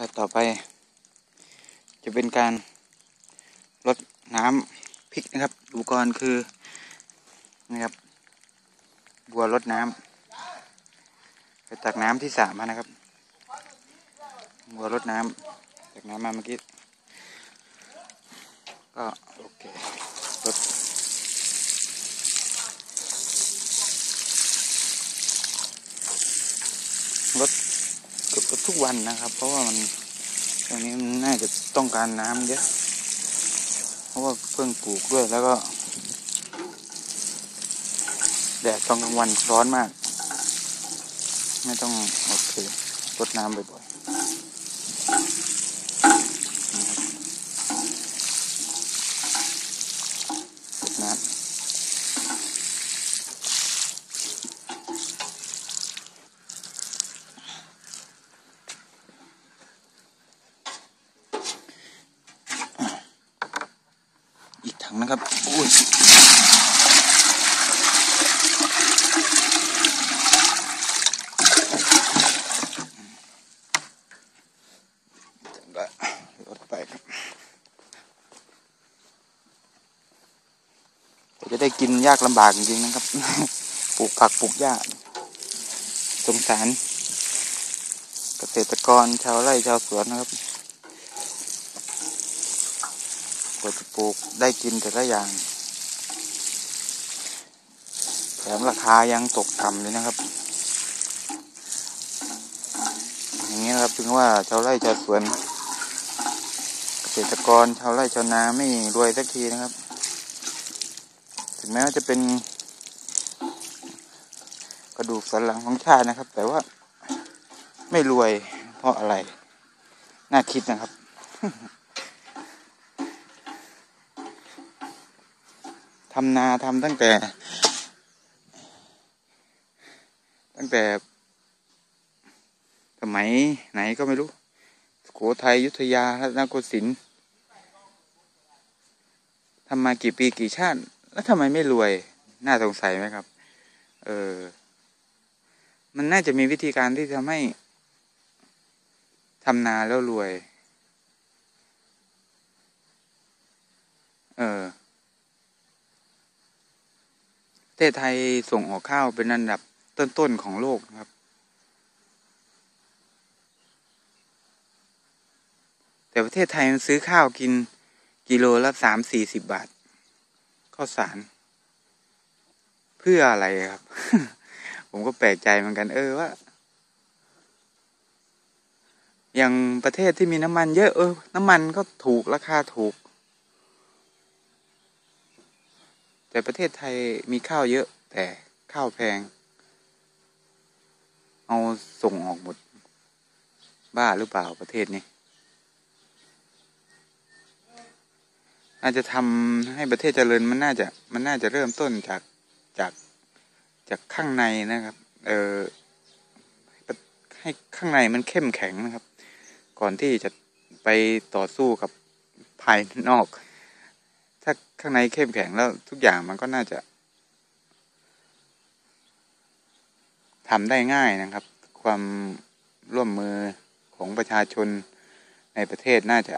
แล้วต่อไป จะเป็นการลดน้ำพริกนะครับ อุปกรณ์คือนะครับ บัวลดน้ำไปตักน้ำที่สระมานะครับ บัวลดน้ำตักน้ำมาเมื่อกี้ก็โอเคลดลด ทุกวันนะครับ เพราะว่ามันตรงนี้มันน่าจะต้องการน้ำเยอะเพราะว่าเพิ่งปลูกด้วยแล้วก็ แดดตอนกลางวันร้อนมาก ไม่ต้องโอเครดน้ำบ่อยๆนะครับรดน้ำอีก ถังนะครับอุ้ยก็ลดไปครับจะได้กินยากลำบากจริงๆนะครับ ปลูกผักปลูกหญ้าสงสาร เกษตรกรชาวไร่ชาวสวนนะครับ กว่าจะปลูกได้กินแต่ละอย่าง แถมราคายังตกต่ำเลยนะครับ อย่างนี้นะครับถึงว่าชาวไร่ชาวสวน เกษตรกรชาวไร่ชาวนาไม่รวยสักทีนะครับ ถึงแม้ว่าจะเป็น กระดูกสันหลังของชาตินะครับ แต่ว่าไม่รวยเพราะอะไร น่าคิดนะครับ ทำนาทำตั้งแต่ ตั้งแต่ สมัยไหนก็ไม่รู้สุโขทัยยุธยารัตนโกสินทร์ทำมากี่ปีกี่ชาติ แล้วทำไมไม่รวย น่าสงสัยไหมครับ เออ มันน่าจะมีวิธีการที่ทำให้ทำนาแล้วรวย เออ ประเทศไทยส่งออกข้าวเป็นอันดับต้นๆของโลกนะครับ แต่ประเทศไทยมันซื้อข้าวกินกิโลละสามสี่สิบบาทข้าวสาร เพื่ออะไรครับ ผมก็แปลกใจเหมือนกัน เออว่าอย่างประเทศที่มีน้ำมันเยอะเออ น้ำมันก็ถูกราคาถูก แต่ประเทศไทยมีข้าวเยอะ แต่ข้าวแพง เอาส่งออกหมด บ้าหรือเปล่าประเทศนี้น่าจะทำให้ประเทศเจริญมันน่าจะมันน่าจะเริ่มต้นจากจากจากข้างในนะครับ เออให้ข้างในมันเข้มแข็งนะครับ ก่อนที่จะไปต่อสู้กับภายนอก ถ้าข้างในเข้มแข็งแล้วทุกอย่างมันก็น่าจะทำได้ง่ายนะครับ ความร่วมมือของประชาชนในประเทศน่าจะ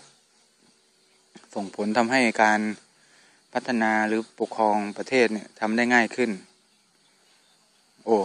ส่งผลทำให้การพัฒนาหรือปกครองประเทศเนี่ยทำได้ง่ายขึ้น โอ้